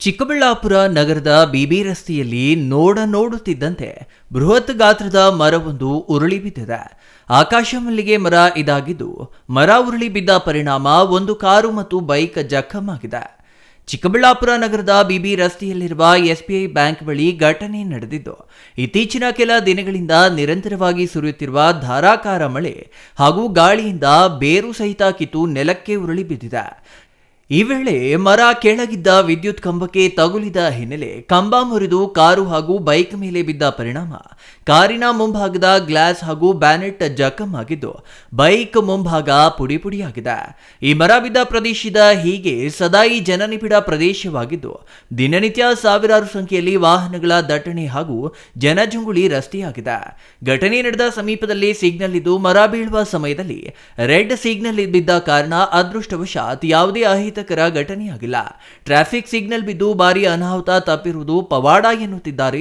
ಚಿಕ್ಕಬಳ್ಳಾಪುರ ನಗರದ ಬಿಬಿ ರಸ್ತೆಯಲ್ಲಿ ನೋಡ ನೋಡುತ್ತಿದ್ದಂತೆ ಬೃಹತ್ ಗಾತ್ರದ ಮರವೊಂದು ಉರುಳಿ ಬಿದ್ದಿದೆ. ಆಕಾಶ ಮಲ್ಲಿಗೆ ಮರ ಇದಾಗಿದ್ದು ಮರ ಉರುಳಿ ಬಿದ್ದ ಪರಿಣಾಮ ಒಂದು ಕಾರು ಮತ್ತು ಬೈಕ್ ಜಖಮಾಗಿದೆ. ಚಿಕ್ಕಬಳ್ಳಾಪುರ ನಗರದ ಬಿಬಿ ರಸ್ತೆಯಲ್ಲಿರುವ ಎಸ್ಬಿಐ ಬ್ಯಾಂಕ್ ಬಳಿ ಘಟನೆ ನಡೆದಿದ್ದು, ಇತ್ತೀಚಿನ ಕೆಲ ದಿನಗಳಿಂದ ನಿರಂತರವಾಗಿ ಸುರಿಯುತ್ತಿರುವ ಧಾರಾಕಾರ ಮಳೆ ಹಾಗೂ ಗಾಳಿಯಿಂದ ಬೇರು ಸಹಿತ ಕಿತ್ತು ನೆಲಕ್ಕೆ ಉರುಳಿ ಬಿದ್ದಿದೆ. ಈ ವೇಳೆ ಮರ ಕೆಳಗಿದ್ದ ವಿದ್ಯುತ್ ಕಂಬಕ್ಕೆ ತಗುಲಿದ ಹಿನ್ನೆಲೆ ಕಂಬ ಮುರಿದು ಕಾರು ಹಾಗೂ ಬೈಕ್ ಮೇಲೆ ಬಿದ್ದ ಪರಿಣಾಮ. ಕಾರಿನ ಮುಂಭಾಗದ ಗ್ಲಾಸ್ ಹಾಗೂ ಬ್ಯಾನೆಟ್ ಜಖಂ ಆಗಿದ್ದು, ಬೈಕ್ ಮುಂಭಾಗ ಪುಡಿ ಪುಡಿಯಾಗಿದೆ. ಈ ಮರ ಬಿದ್ದ ಪ್ರದೇಶದ ಹೀಗೆ ಸದಾಯಿ ಜನನಿಬಿಡ ಪ್ರದೇಶವಾಗಿದ್ದು, ದಿನನಿತ್ಯ ಸಾವಿರಾರು ಸಂಖ್ಯೆಯಲ್ಲಿ ವಾಹನಗಳ ದಟ್ಟಣೆ ಹಾಗೂ ಜನಜಂಗುಳಿ ರಸ್ತೆಯಾಗಿದೆ. ಘಟನೆ ನಡೆದ ಸಮೀಪದಲ್ಲಿ ಸಿಗ್ನಲ್ ಇದ್ದು ಮರ ಬೀಳುವ ಸಮಯದಲ್ಲಿ ರೆಡ್ ಸಿಗ್ನಲ್ ಬಿದ್ದ ಕಾರಣ ಅದೃಷ್ಟವಶಾತ್ ಯಾವುದೇ ಅಹಿತಕರ ಘಟನೆಯಾಗಿಲ್ಲ. ಟ್ರಾಫಿಕ್ ಸಿಗ್ನಲ್ ಬಿದ್ದು ಭಾರಿ ಅನಾಹುತ ತಪ್ಪಿರುವುದು ಪವಾಡ ಎನ್ನುತ್ತಿದ್ದಾರೆ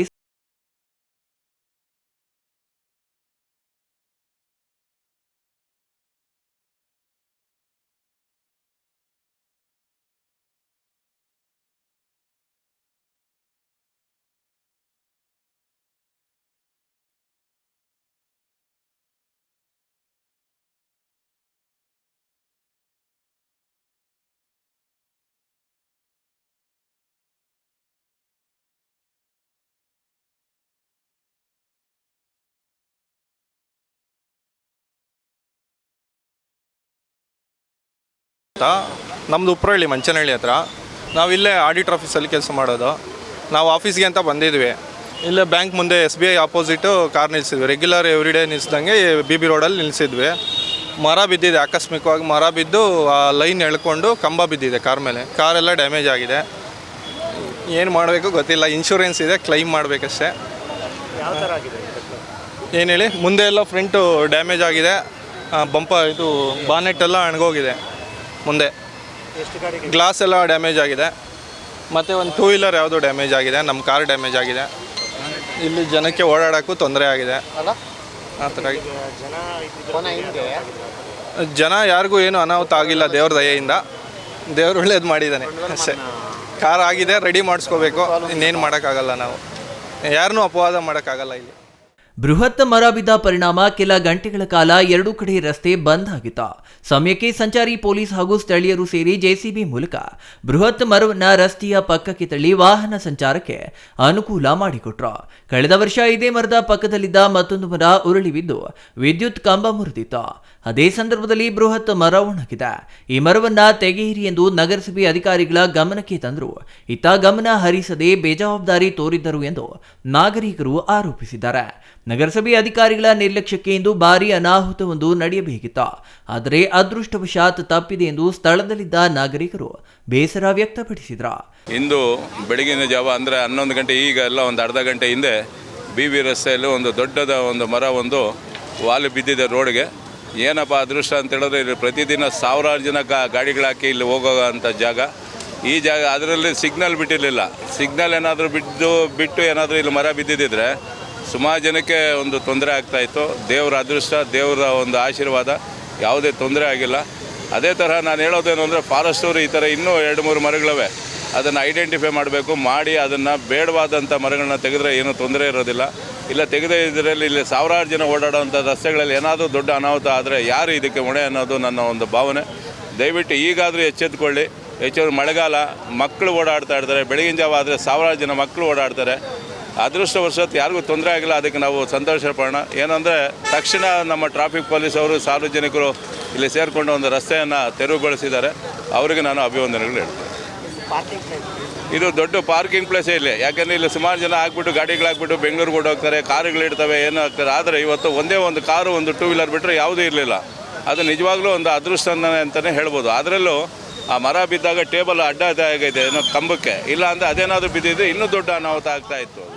ಅಂತ. ನಮ್ಮದು ಉಪ್ರಹಳ್ಳಿ ಮಂಚನಹಳ್ಳಿ ಹತ್ರ. ನಾವು ಇಲ್ಲೇ ಆಡಿಟ್ ಆಫೀಸಲ್ಲಿ ಕೆಲಸ ಮಾಡೋದು. ನಾವು ಆಫೀಸ್ಗೆ ಅಂತ ಬಂದಿದ್ವಿ. ಇಲ್ಲೇ ಬ್ಯಾಂಕ್ ಮುಂದೆ S B I opposite car ನಿಲ್ಲಿಸಿದ್ವಿ regular every day ನಿಲ್ಲಿಸ್ದಂಗೆ ಬಿ ಬಿ ರೋಡಲ್ಲಿ ನಿಲ್ಸಿದ್ವಿ. ಮರ ಬಿದ್ದಿದೆ ಆಕಸ್ಮಿಕವಾಗಿ. ಮರ ಬಿದ್ದು ಆ ಲೈನ್ ಎಳ್ಕೊಂಡು ಕಂಬ ಬಿದ್ದಿದೆ ಕಾರ್ ಮೇಲೆ. ಕಾರೆಲ್ಲ ಡ್ಯಾಮೇಜ್ ಆಗಿದೆ. ಏನು ಮಾಡಬೇಕು ಗೊತ್ತಿಲ್ಲ. ಇನ್ಶೂರೆನ್ಸ್ ಇದೆ ಕ್ಲೈಮ್ ಮಾಡಬೇಕಷ್ಟೇ. ಏನು ಹೇಳಿ? ಮುಂದೆ ಎಲ್ಲ ಫ್ರಂಟು ಡ್ಯಾಮೇಜ್ ಆಗಿದೆ. ಬಂಪ ಇದು ಬಾನೆಟ್ ಎಲ್ಲ ಅಣಗೋಗಿದೆ. ಮುಂದೆ. ಗ್ಲಾಸ್ ಎಲ್ಲ ಡ್ಯಾಮೇಜ್ ಆಗಿದೆ. ಮತ್ತು ಒಂದು ಟೂ ವೀಲರ್ ಯಾವುದು ಡ್ಯಾಮೇಜ್ ಆಗಿದೆ. ನಮ್ಮ ಕಾರ್ ಡ್ಯಾಮೇಜ್ ಆಗಿದೆ. ಇಲ್ಲಿ ಜನಕ್ಕೆ ಓಡಾಡೋಕ್ಕೂ ತೊಂದರೆ ಆಗಿದೆ. ಆ ಥರ ಜನ ಯಾರಿಗೂ ಏನು ಅನಾಹುತ ಆಗಿಲ್ಲ ದೇವ್ರ ದಯೆಯಿಂದ. ದೇವ್ರು ಒಳ್ಳೇದು ಮಾಡಿದ್ದಾನೆ. ಅಷ್ಟೇ. ಕಾರ್ ಆಗಿದೆ ರೆಡಿ ಮಾಡಿಸ್ಕೋಬೇಕು. ಇನ್ನೇನು ಮಾಡೋಕ್ಕಾಗಲ್ಲ ನಾವು. ಯಾರನ್ನೂ ಅಪವಾದ ಮಾಡೋಕ್ಕಾಗಲ್ಲ ಇಲ್ಲಿ. ಬೃಹತ್ ಮರ ಬಿದ್ದ ಪರಿಣಾಮ ಕೆಲ ಗಂಟೆಗಳ ಕಾಲ ಎರಡೂ ಕಡೆ ರಸ್ತೆ ಬಂದ್ ಆಗಿತ್ತು. ಸಮಯಕ್ಕೆ ಸಂಚಾರಿ ಪೊಲೀಸ್ ಹಾಗೂ ಸ್ಥಳೀಯರು ಸೇರಿ ಜೆಸಿಬಿ ಮೂಲಕ ಬೃಹತ್ ಮರವನ್ನ ರಸ್ತೆಯ ಪಕ್ಕಕ್ಕೆ ತಳ್ಳಿ ವಾಹನ ಸಂಚಾರಕ್ಕೆ ಅನುಕೂಲ ಮಾಡಿಕೊಟ್ರು. ಕಳೆದ ವರ್ಷ ಇದೇ ಮರದ ಪಕ್ಕದಲ್ಲಿದ್ದ ಮತ್ತೊಂದು ಮರ ಉರುಳಿ ಬಿದ್ದು ವಿದ್ಯುತ್ ಕಂಬ ಮುರಿದಿತ್ತು. ಅದೇ ಸಂದರ್ಭದಲ್ಲಿ ಬೃಹತ್ ಮರ ಒಣಗಿದೆ. ಈ ಮರವನ್ನ ತೆಗೆಯಿರಿ ಎಂದು ನಗರಸಭೆ ಅಧಿಕಾರಿಗಳ ಗಮನಕ್ಕೆ ತಂದರು. ಇತ್ತ ಗಮನ ಹರಿಸದೆ ಬೇಜವಾಬ್ದಾರಿ ತೋರಿದ್ದರು ಎಂದು ನಾಗರಿಕರು ಆರೋಪಿಸಿದ್ದಾರೆ. ನಗರಸಭೆ ಅಧಿಕಾರಿಗಳ ನಿರ್ಲಕ್ಷ್ಯಕ್ಕೆ ಇಂದು ಭಾರಿ ಅನಾಹುತವೊಂದು ನಡೆಯಬೇಕಿತ್ತು. ಆದರೆ ಅದೃಷ್ಟವಶಾತ್ ತಪ್ಪಿದೆ ಎಂದು ಸ್ಥಳದಲ್ಲಿದ್ದ ನಾಗರಿಕರು ಬೇಸರ ವ್ಯಕ್ತಪಡಿಸಿದ್ರು. ಇಂದು ಬೆಳಗಿನ ಜಾವ ಅಂದರೆ ಹನ್ನೊಂದು ಗಂಟೆ, ಈಗ ಎಲ್ಲ ಒಂದು ಅರ್ಧ ಗಂಟೆ ಹಿಂದೆ ಬಿ ಬಿ ರಸ್ತೆಯಲ್ಲಿ ಒಂದು ದೊಡ್ಡದ ಒಂದು ಮರ ಒಂದು ವಾಲು ಬಿದ್ದಿದೆ ರೋಡ್ಗೆ. ಏನಪ್ಪ ಅದೃಷ್ಟ ಅಂತ ಹೇಳಿದ್ರೆ ಇಲ್ಲಿ ಪ್ರತಿದಿನ ಸಾವಿರಾರು ಜನ ಗಾ ಗಾಡಿಗಳಾಕಿ ಇಲ್ಲಿ ಹೋಗೋ ಅಂಥ ಜಾಗ. ಈ ಜಾಗ ಅದರಲ್ಲಿ ಸಿಗ್ನಲ್ ಬಿಟ್ಟಿರಲಿಲ್ಲ. ಸಿಗ್ನಲ್ ಏನಾದರೂ ಬಿದ್ದು, ಬಿಟ್ಟು ಏನಾದರೂ ಇಲ್ಲಿ ಮರ ಬಿದ್ದಿದ್ದಿದ್ರೆ ಸುಮಾರು ಜನಕ್ಕೆ ಒಂದು ತೊಂದರೆ ಆಗ್ತಾಯಿತ್ತು ದೇವರ ಅದೃಷ್ಟ, ದೇವರ ಒಂದು ಆಶೀರ್ವಾದ, ಯಾವುದೇ ತೊಂದರೆ ಆಗಿಲ್ಲ. ಅದೇ ತರಹ ನಾನು ಹೇಳೋದೇನು ಅಂದರೆ ಫಾರೆಸ್ಟ್ ಅವರು ಈ ಥರ ಇನ್ನೂ ಎರಡು, ಮೂರು ಮರಗಳವೆ. ಅದನ್ನು ಐಡೆಂಟಿಫೈ ಮಾಡಬೇಕು, ಮಾಡಿ ಅದನ್ನು ಬೇಡವಾದಂಥ ಮರಗಳನ್ನ ತೆಗೆದ್ರೆ ಏನೂ ತೊಂದರೆ ಇರೋದಿಲ್ಲ. ಇಲ್ಲ ತೆಗೆದೇ ಇದರಲ್ಲಿ ಇಲ್ಲಿ ಸಾವಿರಾರು ಜನ ಓಡಾಡೋವಂಥ ರಸ್ತೆಗಳಲ್ಲಿ ಏನಾದರೂ ದೊಡ್ಡ ಅನಾಹುತ ಆದರೆ ಯಾರು ಇದಕ್ಕೆ ಹೊಣೆ ಅನ್ನೋದು ನನ್ನ ಒಂದು ಭಾವನೆ. ದಯವಿಟ್ಟು ಈಗಾದರೂ ಎಚ್ಚೆತ್ಕೊಳ್ಳಿ. ಹೆಚ್ಚು ಮಳೆಗಾಲ ಮಕ್ಕಳು ಓಡಾಡ್ತಾ ಇರ್ತಾರೆ. ಬೆಳಗಿನ ಜಾವ ಆದರೆ ಸಾವಿರಾರು ಜನ ಮಕ್ಕಳು ಓಡಾಡ್ತಾರೆ. ಅದೃಷ್ಟವಶಾತ್ ಯಾರಿಗೂ ತೊಂದರೆ ಆಗಿಲ್ಲ. ಅದಕ್ಕೆ ನಾವು ಸಂತೋಷ ಪಡೋಣ. ಏನಂದರೆ, ತಕ್ಷಣ ನಮ್ಮ ಟ್ರಾಫಿಕ್ ಪೊಲೀಸ್ ಅವರು, ಸಾರ್ವಜನಿಕರು ಇಲ್ಲಿ ಸೇರಿಕೊಂಡು ಒಂದು ರಸ್ತೆಯನ್ನು ತೆರವುಗೊಳಿಸಿದ್ದಾರೆ. ಅವರಿಗೆ ನಾನು ಅಭಿವಂದನೆಗಳು ಹೇಳ್ತೇನೆ. ಇದು ದೊಡ್ಡ ಪಾರ್ಕಿಂಗ್ ಪ್ಲೇಸೇ ಇಲ್ಲಿ. ಯಾಕೆಂದರೆ ಇಲ್ಲಿ ಸುಮಾರು ಜನ ಹಾಕ್ಬಿಟ್ಟು ಗಾಡಿಗಳಾಕ್ಬಿಟ್ಟು ಬೆಂಗಳೂರಿಗೆ ಓಡೋಗ್ತಾರೆ ಕಾರುಗಳಿರ್ತವೆ ಏನೋ ಆಗ್ತಾರೆ. ಆದರೆ ಇವತ್ತು ಒಂದೇ ಒಂದು ಕಾರು, ಒಂದು ಟೂ ವೀಲರ್ ಬಿಟ್ಟರೆ ಯಾವುದೂ ಇರಲಿಲ್ಲ. ಅದು ನಿಜವಾಗ್ಲೂ ಒಂದು ಅದೃಷ್ಟ ಅಂತಲೇ ಹೇಳ್ಬೋದು. ಅದರಲ್ಲೂ ಆ ಮರ ಬಿದ್ದಾಗ ಟೇಬಲ್ ಅಡ್ಡ ಆಗೈತೆ, ಏನೋ ಕಂಬಕ್ಕೆ. ಇಲ್ಲ ಅಂದರೆ ಅದೇನಾದರೂ ಬಿದ್ದಿದ್ರೆ ಇನ್ನೂ ದೊಡ್ಡ ಅನಾಹುತ ಆಗ್ತಾ ಇತ್ತು.